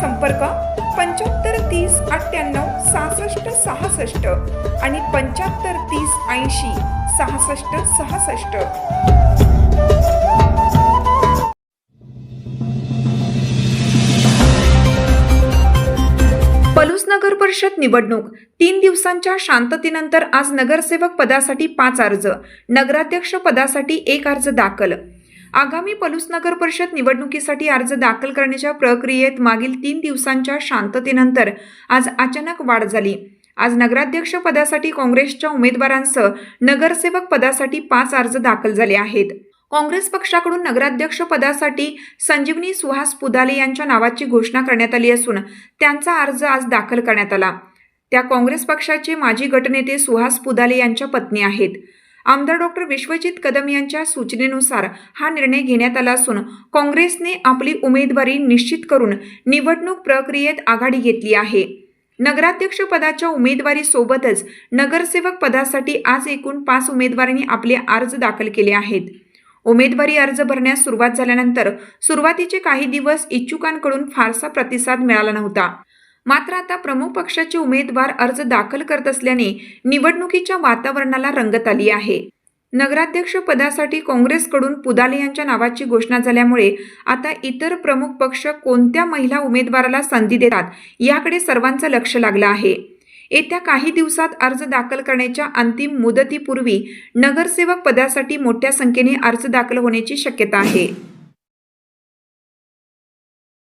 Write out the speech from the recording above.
संपर्क पंच्याहत्तर तीस अठ्ठ्याण्णव सहासष्ट सहासष्ट आणि पंच्याहत्तर तीस ऐंशी सहासष्ट सहासष्ट. पलूस नगर परिषद निवडणूक. तीन दिवसांच्या शांततेनंतर आज नगरसेवक पदासाठी पाच अर्ज. नगराध्यक्ष पदासाठी एक अर्ज दाखल. आगामी पलूस नगर परिषद निवडणुकीसाठी अर्ज दाखल करण्याच्या प्रक्रियेत मागील तीन दिवसांच्या शांततेनंतर आज अचानक वाढ झाली. आज नगराध्यक्ष पदासाठी काँग्रेसच्या उमेदवारांसह नगरसेवक पदासाठी पाच अर्ज दाखल झाले आहेत. काँग्रेस पक्षाकडून नगराध्यक्ष पदासाठी संजीवनी सुहास पुदाले यांच्या नावाची घोषणा करण्यात आली असून त्यांचा अर्ज आज दाखल करण्यात आला. त्या काँग्रेस पक्षाचे माजी गटनेते सुहास पुदाले यांच्या पत्नी आहेत. आमदार डॉक्टर विश्वजित कदम यांच्या सूचनेनुसार हा निर्णय घेण्यात आला असून काँग्रेसने आपली उमेदवारी निश्चित करून निवडणूक प्रक्रियेत आघाडी घेतली आहे. नगराध्यक्ष पदाच्या उमेदवारीसोबतच नगरसेवक पदासाठी आज एकूण पाच उमेदवारांनी आपले अर्ज दाखल केले आहेत. उमेदवारी अर्ज भरण्यास सुरुवात झाल्यानंतर सुरुवातीचे काही दिवस इच्छुकांकडून फारसा प्रतिसाद मिळाला नव्हता. मात्र आता प्रमुख पक्षाचे उमेदवार अर्ज दाखल करत असल्याने निवडणुकीच्या वातावरणाला रंगत आली आहे. नगराध्यक्ष पदासाठी काँग्रेसकडून पुदाले यांच्या नावाची घोषणा झाल्यामुळे आता इतर प्रमुख पक्ष कोणत्या महिला उमेदवाराला संधी देतात याकडे सर्वांचं लक्ष लागलं आहे. येत्या काही दिवसात अर्ज दाखल करण्याच्या अंतिम मुदतीपूर्वी नगरसेवक पदासाठी मोठ्या संख्येने अर्ज दाखल होण्याची शक्यता आहे.